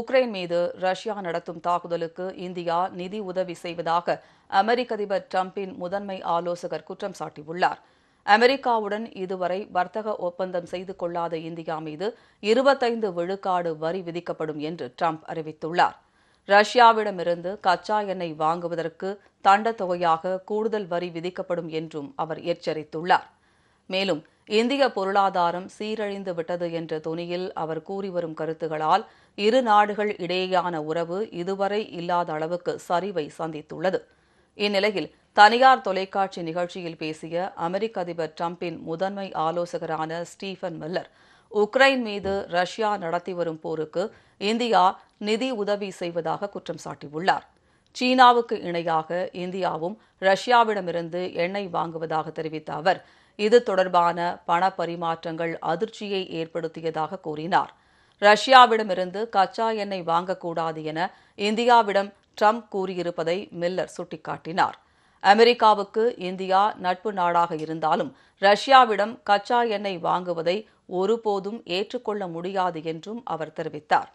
Ukraine மீது Russia நடத்தும் தாக்குதலுக்கு இந்தியா நிதி உதவி செய்வதாக அமெரிக்க அதிபர் டிரம்பின் முதன்மை ஆலோசகர் குற்றம் சாட்டியுள்ளார். அமெரிக்காவுடன் இதுவரை வர்த்தக ஒப்பந்தம் செய்து கொள்ளாத இந்தியா மீது இருபத்தைந்து விழுக்காடு வரி விதிக்கப்படும் என்று ட்ரம்ப் அறிவித்துள்ளார். ரஷ்யாவிடமிருந்து கச்சா எண்ணெய் வாங்குவதற்கு தண்ட தொகையாக கூடுதல் வரி விதிக்கப்படும் என்றும் அவர் எச்சரித்துள்ளார். மேலும் இந்திய பொருளாதாரம் சீரழிந்து விட்டது என்ற தொனியில் அவர் கூறி வரும் கருத்துகளால் இரு நாடுகள் இடையேயான உறவு இதுவரை இல்லாத அளவுக்கு சரிவை சந்தித்துள்ளது. இந்நிலையில் தனியார் தொலைக்காட்சி நிகழ்ச்சியில் பேசிய அமெரிக்க அதிபர் டிரம்பின் முதன்மை ஆலோசகரான ஸ்டீஃபன் மில்லர் உக்ரைன் மீது ரஷ்யா நடத்தி வரும் போருக்கு இந்தியா நிதி உதவி செய்வதாக குற்றம் சாட்டியுள்ளார். சீனாவுக்கு இணையாக இந்தியாவும் ரஷ்யாவிடமிருந்து எண்ணெய் வாங்குவதாக தெரிவித்த அவர் இது தொடர்பான பண பரிமாற்றங்கள் அதிர்ச்சியை ஏற்படுத்தியதாக கூறினார். ரஷ்யாவிடமிருந்து கச்சா எண்ணெய் வாங்கக்கூடாது என இந்தியாவிடம் ட்ரம்ப் கூறியிருப்பதை மில்லர் சுட்டிக்காட்டினார். அமெரிக்காவுக்கு இந்தியா நட்பு நாடாக இருந்தாலும் ரஷ்யாவிடம் கச்சா எண்ணெய் வாங்குவதை ஒருபோதும் ஏற்றுக்கொள்ள முடியாது என்றும் அவர் தெரிவித்தார்.